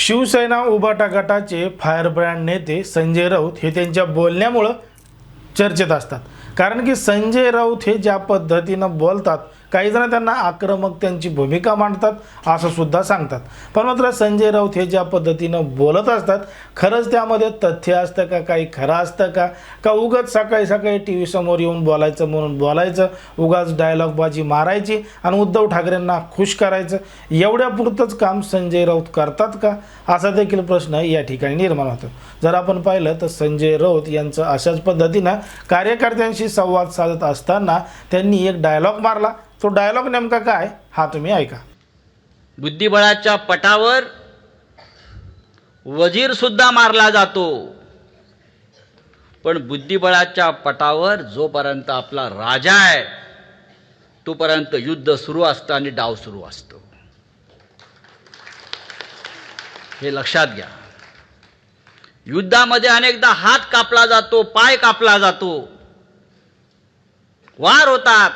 शिवसेना उभाटा गटाचे फायरब्रँड नेते संजय राऊत हे त्यांच्या बोलण्यामुळं चर्चेत असतात. कारण की संजय राऊत हे ज्या पद्धतीनं बोलतात काही जण त्यांना आक्रमक त्यांची भूमिका मांडतात असं सुद्धा सांगतात. पण मात्र संजय राऊत हे ज्या पद्धतीनं बोलत असतात खरंच त्यामध्ये तथ्य असतं का काही खरं असतं का? का उगाच सकाळी सकाळी टी व्ही समोर येऊन बोलायचं म्हणून बोलायचं उगाच डायलॉगबाजी मारायची आणि उद्धव ठाकरेंना खुश करायचं? एवढ्यापुरतंच काम संजय राऊत करतात का? असा देखील प्रश्न या ठिकाणी निर्माण होतो. जर आपण पाहिलं तर संजय राऊत यांचं अशाच पद्धतीनं कार्यकर्त्यांशी संवाद साधत असताना त्यांनी एक डायलॉग मारला तो डायलॉग नेमका काय हा तुम्ही ऐका. बुद्धिबळाच्या पटावर वजीर सुद्धा मारला जातो. पण बुद्धिबळाच्या पटावर जोपर्यंत आपला राजा आहे तोपर्यंत युद्ध सुरू असतं आणि डाव सुरू असतो. हे लक्षात घ्या. युद्धामध्ये अनेकदा हात कापला जातो पाय कापला जातो. वार होतात.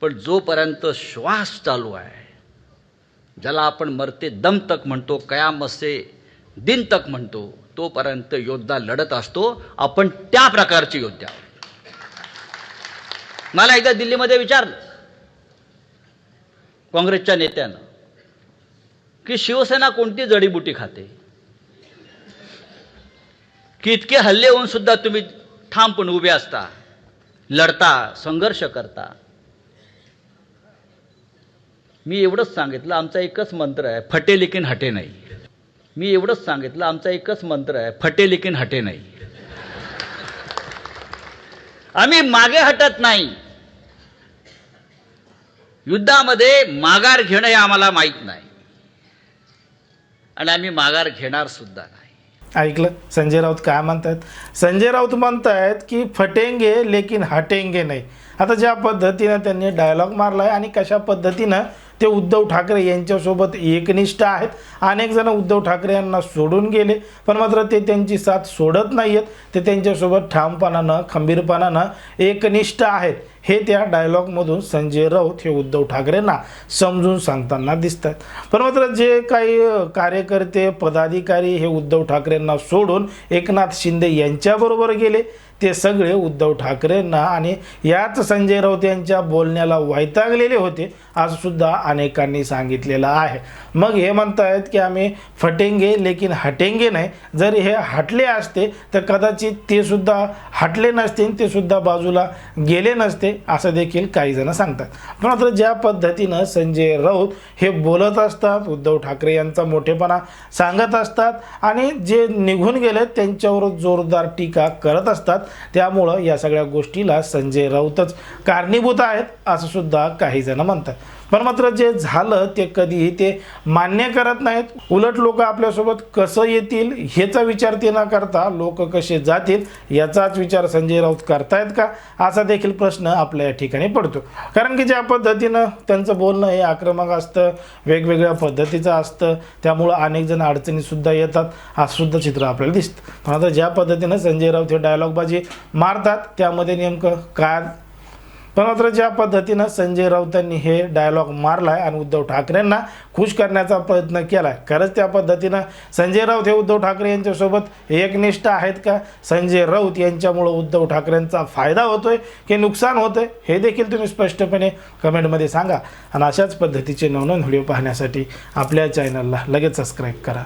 पण जोपर्यंत श्वास चालू आहे ज्याला आपण मरते दम तक म्हणतो कयामत दिन तक म्हणतो तोपर्यंत योद्धा लढत असतो. आपण त्या प्रकारचे योद्धा. मला एकदा दिल्लीमध्ये विचारलं काँग्रेसच्या नेत्यानं की शिवसेना कोणती जडीबुटी खाते? की इतके हल्ले होऊन सुद्धा तुम्ही ठामपणे उभे असता लढता संघर्ष करता? मी एवढंच सांगितलं आमचा एकच मंत्र आहे फटे लेकिन हटे नाही. मी एवढंच सांगितलं आमचा एकच मंत्र आहे फटे लेकिन हटे नाही. आम्ही मागे हटत नाही. युद्धामध्ये माघार घेणं हे आम्हाला माहीत नाही. आणि आम्ही माघार घेणार सुद्धा नाही. ऐकलं? संजय राऊत काय म्हणतायत? संजय राऊत म्हणतायत की फटेंगे लेकिन हटेंगे नाही. आता ज्या पद्धतीनं त्यांनी डायलॉग मारला आहे आणि कशा पद्धतीनं ते उद्धव ठाकरे यांच्यासोबत एकनिष्ठ आहेत. अनेक जण उद्धव ठाकरे यांना सोडून गेले पण मात्र ते त्यांची साथ सोडत नाही आहेत ते त्यांच्यासोबत ठामपणानं खंबीरपणानं एकनिष्ठ आहेत. हे त्या डायलॉगमधून संजय राऊत हे उद्धव ठाकरेंना समजून सांगताना दिसतात. पण मात्र जे काही कार्यकर्ते पदाधिकारी हे उद्धव ठाकरेंना सोडून एकनाथ शिंदे यांच्याबरोबर गेले ते सगळे उद्धव ठाकरेंना आणि याच संजय राऊत यांच्या बोलण्याला वैतागलेले होते आज सुद्धा अनेकांनी सांगितलेलं आहे. मग हे म्हणतायत की आम्ही फटेंगे लेकिन हटेंगे नाही. जर हे हटले असते तर कदाचित ते सुद्धा हटले नसते आणि ते सुद्धा बाजूला गेले नसते. असं देखील काही जण सांगतात. पण मात्र ज्या पद्धतीनं संजय राऊत हे बोलत असतात उद्धव ठाकरे यांचा मोठेपणा सांगत असतात आणि जे निघून गेले त्यांच्यावर जोरदार टीका करत असतात त्यामुळं या सगळ्या गोष्टीला संजय राऊतच कारणीभूत आहेत असं सुद्धा काही जण म्हणतात. पण मात्र जे झालं ते कधीही ते मान्य करत नाहीत. उलट लोक आपल्यासोबत कसं येतील ह्याचा विचार ते न करता लोक कसे जातील याचाच विचार संजय राऊत करतायत का? असा देखील प्रश्न आपल्या या ठिकाणी पडतो. कारण की ज्या पद्धतीनं त्यांचं बोलणं हे आक्रमक असतं वेगवेगळ्या पद्धतीचं असतं त्यामुळं अनेक जण अडचणीसुद्धा येतात. असं सुद्धा चित्र आपल्याला दिसतं. पण आता ज्या पद्धतीनं संजय राऊत हे डायलॉगबाजी मारतात त्यामध्ये नेमकं काय पण मात्र ज्या पद्धतीनं संजय राऊतांनी हे डायलॉग मारला आहे आणि उद्धव ठाकरेंना खुश करण्याचा प्रयत्न केला आहे खरंच त्या पद्धतीनं संजय राऊत हे उद्धव ठाकरे यांच्यासोबत एकनिष्ठ आहेत का? संजय राऊत यांच्यामुळं उद्धव ठाकरेंचा फायदा होतोय की नुकसान होतंय? हे देखील तुम्ही स्पष्टपणे कमेंटमध्ये सांगा. आणि अशाच पद्धतीचे नवनवीन व्हिडिओ पाहण्यासाठी आपल्या चॅनलला लगेच सबस्क्राईब करा.